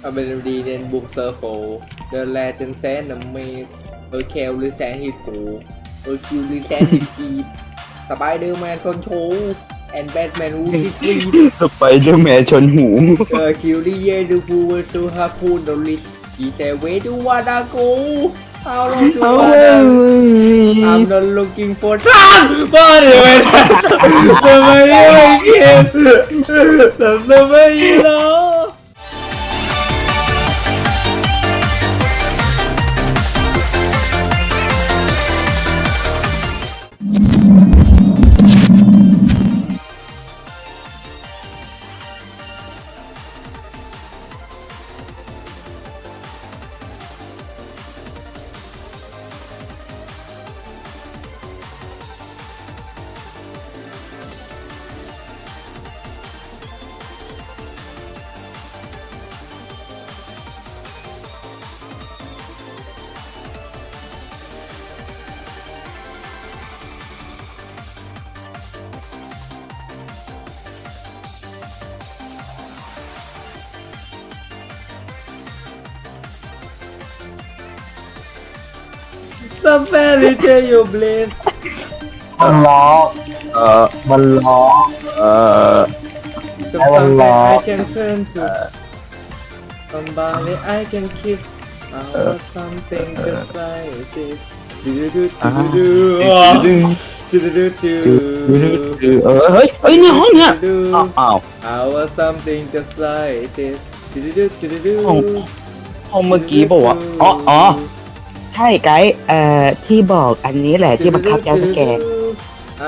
เอาเป็นดีเนนบุกเซอร์โฟเดอแลเจนเซนเมสเออเครือแซนฮิสกูเออคิวลิแซนฮิสกีสไปเดอร์แมนชนโชว์แอนแบทแมนวูซิสลีสไปเดอร์แมนชนหูเออคิวลี่เยดูฟูเวอร์ซูฮาคูนโดลิสกีเซเวดูวาดากูเอาลงจูวาดา I'm not looking for ท่านบ้าเลยไม่ได้ทำไมไม่เก็บทำไมไม่รอ Some fairy tale you blame มันล้อเออมันล้อเออ Some something I can turn to Somebody I can kiss I want something just like this do do do do do do do do do เออเฮ้ยเฮ้ยเนี่ยห้องเนี่ย do อ้าวอ้าว I want something just like this do do do do do ห้องห้องเมื่อกี้บอกว่าอ๋ออ๋อ ใช่ไกด์เอ่อที่บอกอันนี้แหละที่บังคับเจ้าสแกน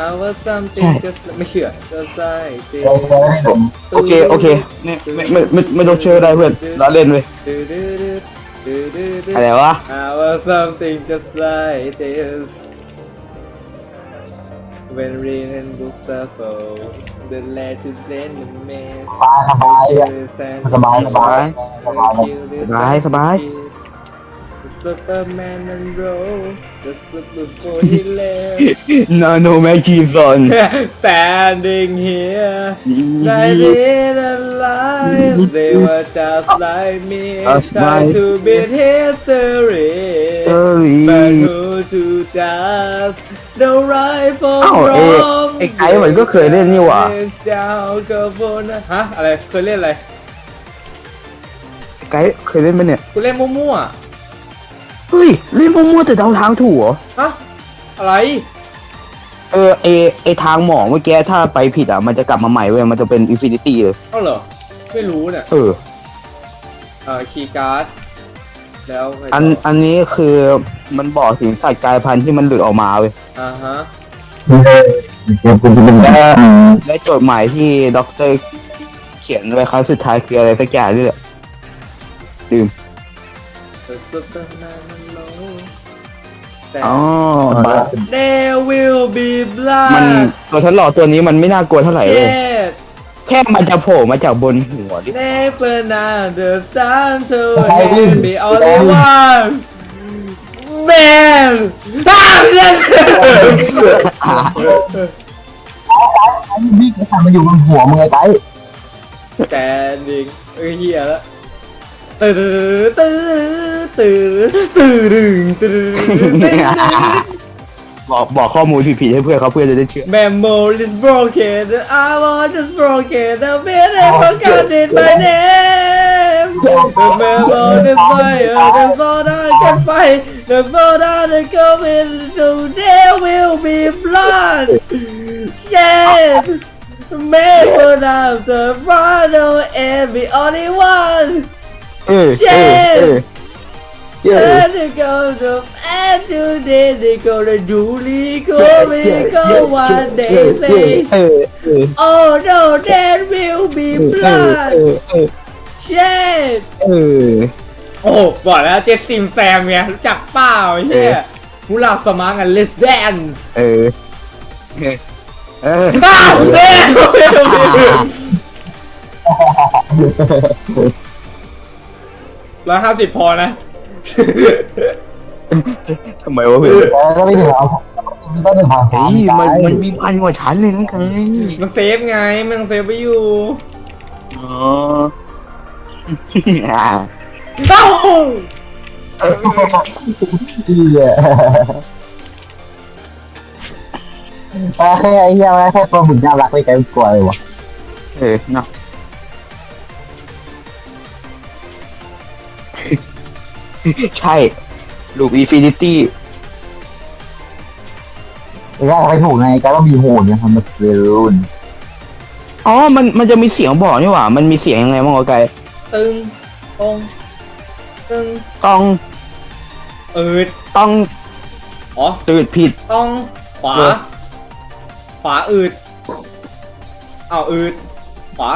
I want something ใช่ just ไม่เชื่อ just like this เราจะให้ผมโอเคโอเคไม่ไม่ไม่ไม่ไม่ต้องเชื่อได้เพื่อนเราเล่นเว้ย do do do do do do อะไรวะ I want something just like this When rain and books are full The legends and the man สบายสบายสบายสบายสบาย Superman and roll The super before he left นาโนแมคคีซอน Standing here Night in alive They were just like me Just Trying like- to beat history เอ้ย But who to just The right from อ้าวเอ wrong ไอ้ไกด์มันก็เคยเล่นนี่หว่า Yes, down กับบนฮะ อะไร เคยเล่นอะไร ไกด์เคยเล่นไหมเนี่ย กูเล่นมั่ว เฮ้ยเล่นมั่วๆแต่เดาทางถูกเหรอๆฮะอะไร เออไอไอทางหมองเมื่อกี้ถ้าไปผิดอะมันจะกลับมาใหม่เว้ยมันจะเป็นอินฟินิตี้เลย เอ้าเหรอ ไม่รู้เนี่ยเออ เอ่อคีย์การ์ด แล้วไงต่อันอันนี้คือมันบอกถึงสัตว์กลายพันธุ์ที่มันหลุดออกมาเว้ยอ่าฮะเดี๋ยวคุณจะเป็นและและโจทย์หมายที่ด็อกเตอร์เขียนไว้ครั้งสุดท้ายคืออะไรสักอย่างนี่แหละลืม The Superman alone แต่ อ๋อ There will be มัน blood ตัวทดลองตัวนี้มันไม่น่ากลัวเท่าไหร่เลย Shit แค่มันจะโผล่มาจากบนหัวดิ Never understand to let me only one Man อ้าวเรื่องไอ้บิ๊กไอ้สัตว์มันอยู่บนหัวมึงไอ้ไก่แต่ดิงเอ้ยเฮียละ ตื่นตื่นตื่นตื่นตื่นตื่นบอกบอกข้อมูลผิดๆให้เพื่อนเขาเพื่อนจะได้เชื่อ Memory is broken I was just broken The minute forgot it my name The memory is fire The more I can fight The more I go into There will be blood Shit Remember now the final and the only one เออเออเออเออ And they go to and today they go to Julie go we go one day say เออเออ Oh no there will be เออ blood เออ เออ Shit เออ โอ้บอกแล้วเจสติมแซมไงรู้จักเปล่าไอ้เฮียมูลาสมังกัน Let's dance เออ เออเอออ้าวเอ้ยร้ อยห้าสิบพอนะ ทำไมวะเพื่อนแล้วไม่ถึงเอาก็ถึงผ่านเฮ้ยมันมันมีพันกว่าชั้นเลยนะไงมันเซฟไง มันเซฟไว้อยู่อ๋ออ่าเอ้าเหี้ยไอ้เหี้ยแค่ตัวหมุนน่ารักไม่ไกลกลัวเลยวะเออเนาะ ใช่ลูกอินฟินิตี้ไอ้แรกไปถูกไงไกลต้องมีโหนเนี่ยทำมาเวรุนอ๋อ มันมันจะมีเสียงบอกนี่หว่า มันมีเสียงยังไงบ้างวะไกลตึงตรงตึงต้องอืดต้องอ๋อตื่นผิด ต้องขวา เออ ขวาอืดเอาอืดขวา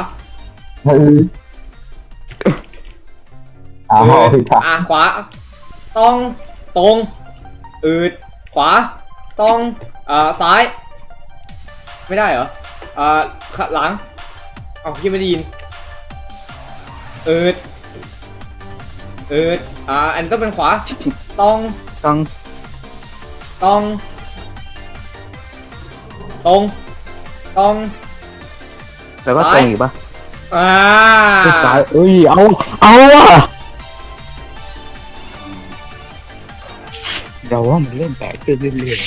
เฮ้ย อ้าวอืดผิดค่ะอะขวา ต้องตรง อืด ขวา ต้องอ่าซ้าย ไม่ได้เหรออ่าขหลังเอาพี่ไม่ได้ยินอืดอืดอ่าอันก็เป็นขวา ต้องต้องต้องตรงตรงแล้วก็ตรงอีกปะอ่า ซ้ายเอ้ยเอาเอาอะ เราว่ามันเล่นแปลกขึ้นเรื่อยแ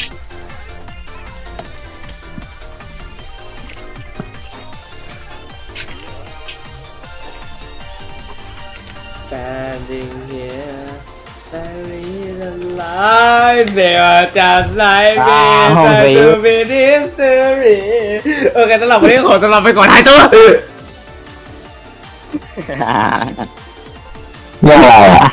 standing here standing alive เดี๋ยวจะไล่เบสจะเป็นดิสเตอรี่โอเคสำหรับวันนี้ขอสำหรับไปก่อนหายตัวๆเรื่องอะไรอะ